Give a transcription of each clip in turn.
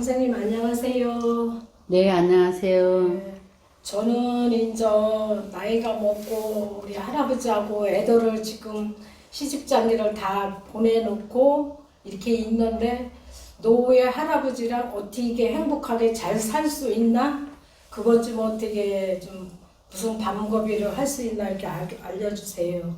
선생님 안녕하세요. 네, 안녕하세요. 네, 저는 이제 나이가 먹고 우리 할아버지하고 애들을 지금 시집장기를 다 보내놓고 이렇게 있는데 노후에 할아버지랑 어떻게 행복하게 잘 살 수 있나? 그것 좀 어떻게 좀 무슨 방법이를 할 수 있나 이렇게 알, 알려주세요.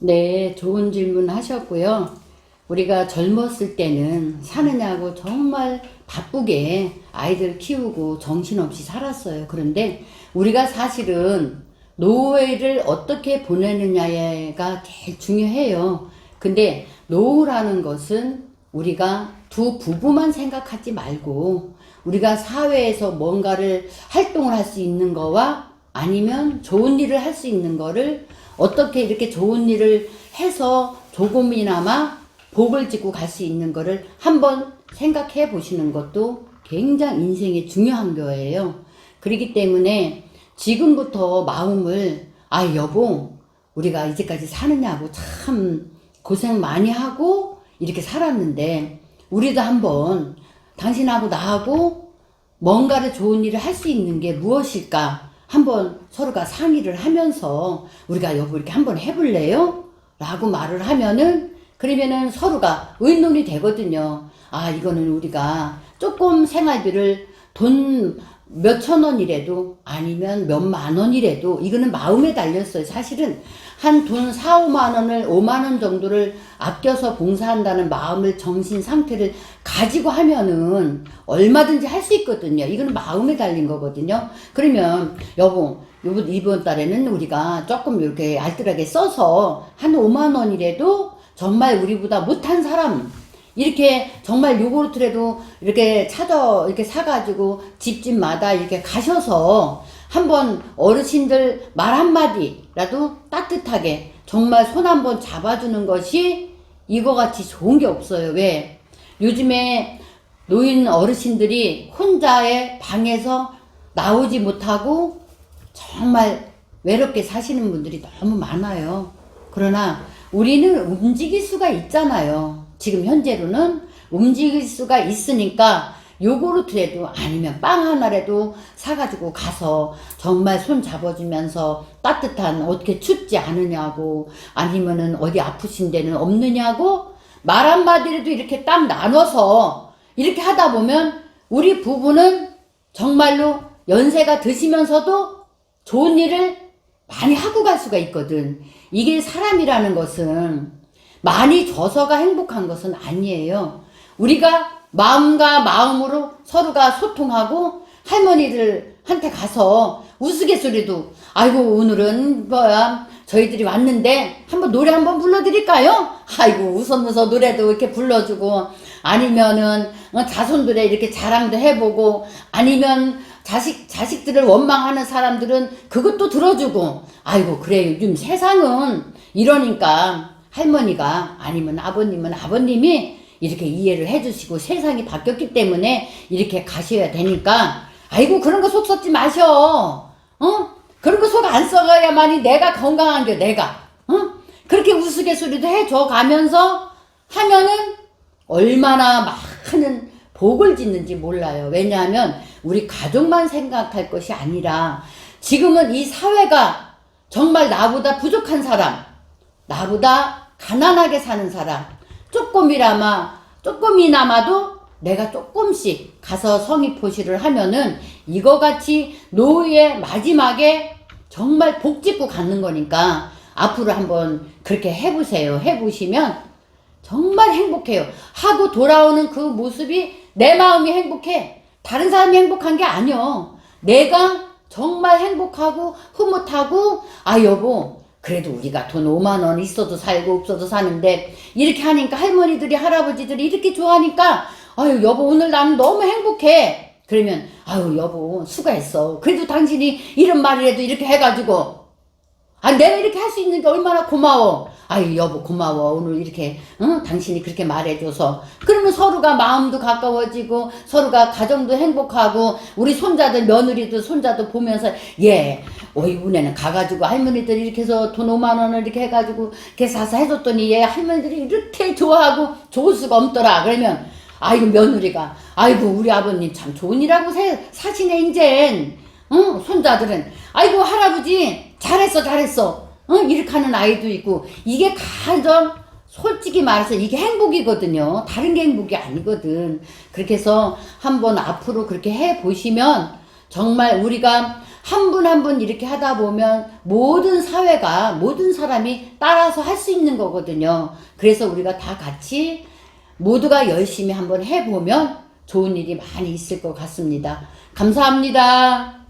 네, 좋은 질문 하셨고요. 우리가 젊었을 때는 사느냐고 정말 바쁘게 아이들 키우고 정신없이 살았어요. 그런데 우리가 사실은 노후를 어떻게 보내느냐가 제일 중요해요. 근데 노후라는 것은 우리가 두 부부만 생각하지 말고 우리가 사회에서 뭔가를 활동을 할 수 있는 거와 아니면 좋은 일을 할 수 있는 거를 어떻게 이렇게 좋은 일을 해서 조금이나마 복을 짓고 갈 수 있는 거를 한번 생각해 보시는 것도 굉장히 인생에 중요한 거예요. 그렇기 때문에 지금부터 마음을 아 여보 우리가 이제까지 사느냐고 참 고생 많이 하고 이렇게 살았는데 우리도 한번 당신하고 나하고 뭔가를 좋은 일을 할 수 있는 게 무엇일까 한번 서로가 상의를 하면서 우리가 여보 이렇게 한번 해볼래요? 라고 말을 하면은 그러면은 서로가 의논이 되거든요. 아 이거는 우리가 조금 생활비를 돈 몇천 원이라도 아니면 몇 만 원이라도 이거는 마음에 달렸어요. 사실은 한 돈 4, 5만 원을 5만 원 정도를 아껴서 봉사한다는 마음을 정신 상태를 가지고 하면은 얼마든지 할 수 있거든요. 이거는 마음에 달린 거거든요. 그러면 여보 이번 이번 달에는 우리가 조금 이렇게 알뜰하게 써서 한 5만 원이라도 정말 우리보다 못한 사람 이렇게 정말 요구르트라도 이렇게 찾아 이렇게 사가지고 집집마다 이렇게 가셔서 한번 어르신들 말 한마디라도 따뜻하게 정말 손 한번 잡아주는 것이 이거 같이 좋은 게 없어요. 왜? 요즘에 노인 어르신들이 혼자의 방에서 나오지 못하고 정말 외롭게 사시는 분들이 너무 많아요. 그러나 우리는 움직일 수가 있잖아요. 지금 현재로는 움직일 수가 있으니까 요거르트라도 아니면 빵 하나라도 사가지고 가서 정말 손 잡아주면서 따뜻한 어떻게 춥지 않으냐고 아니면은 어디 아프신 데는 없느냐고 말 한마디라도 이렇게 딱 나눠서 이렇게 하다 보면 우리 부부는 정말로 연세가 드시면서도 좋은 일을 많이 하고 갈 수가 있거든. 이게 사람이라는 것은 많이 져서가 행복한 것은 아니에요. 우리가 마음과 마음으로 서로가 소통하고 할머니들한테 가서 우스갯소리도 아이고 오늘은 뭐야 저희들이 왔는데 한번 노래 한번 불러드릴까요? 아이고 웃어면서 노래도 이렇게 불러주고 아니면은 어, 자손들의 이렇게 자랑도 해보고 아니면 자식 자식들을 원망하는 사람들은 그것도 들어주고 아이고 그래 요즘 세상은 이러니까 할머니가 아니면 아버님은 아버님이 이렇게 이해를 해주시고 세상이 바뀌었기 때문에 이렇게 가셔야 되니까 아이고 그런 거 속 썩지 마셔. 어? 그런 거 속 안 썩어야만이 내가 건강한 게 내가. 어? 그렇게 우스갯소리도 해줘 가면서 하면은 얼마나 많은 복을 짓는지 몰라요. 왜냐하면 우리 가족만 생각할 것이 아니라 지금은 이 사회가 정말 나보다 부족한 사람, 나보다 가난하게 사는 사람, 조금이라마, 조금이나마도 내가 조금씩 가서 성의포시를 하면은 이거 같이 노후의 마지막에 정말 복 짓고 가는 거니까 앞으로 한번 그렇게 해보세요. 해보시면 정말 행복해요. 하고 돌아오는 그 모습이 내 마음이 행복해. 다른 사람이 행복한 게 아니여. 내가 정말 행복하고 흐뭇하고 아 여보 그래도 우리가 돈 5만 원 있어도 살고 없어도 사는데 이렇게 하니까 할머니들이 할아버지들이 이렇게 좋아하니까 아유 여보 오늘 나는 너무 행복해. 그러면 아유 여보 수고했어. 그래도 당신이 이런 말이라도 이렇게 해가지고 아, 내가 이렇게 할 수 있는 게 얼마나 고마워. 아유, 여보, 고마워. 오늘 이렇게, 응? 당신이 그렇게 말해줘서. 그러면 서로가 마음도 가까워지고, 서로가 가정도 행복하고, 우리 손자들, 며느리도 손자도 보면서, 예, 어, 이번에는 가가지고 할머니들이 이렇게 해서 돈 5만원을 이렇게 해가지고, 이렇게 사서 해줬더니, 얘 할머니들이 이렇게 좋아하고, 좋을 수가 없더라. 그러면, 아이고 며느리가 아이고 우리 아버님 참 좋은 세, 사시네 인젠 응 손자들은 아이고 할아버지 잘했어 잘했어 응 이렇게 하는 아이도 있고 이게 가장 솔직히 말해서 이게 행복이거든요 다른 게 행복이 아니거든 그렇게 해서 한번 앞으로 그렇게 해 보시면 정말 우리가 한 분 한 분 이렇게 하다 보면 모든 사회가 모든 사람이 따라서 할 수 있는 거거든요. 그래서 우리가 다 같이 모두가 열심히 한번 해보면 좋은 일이 많이 있을 것 같습니다. 감사합니다.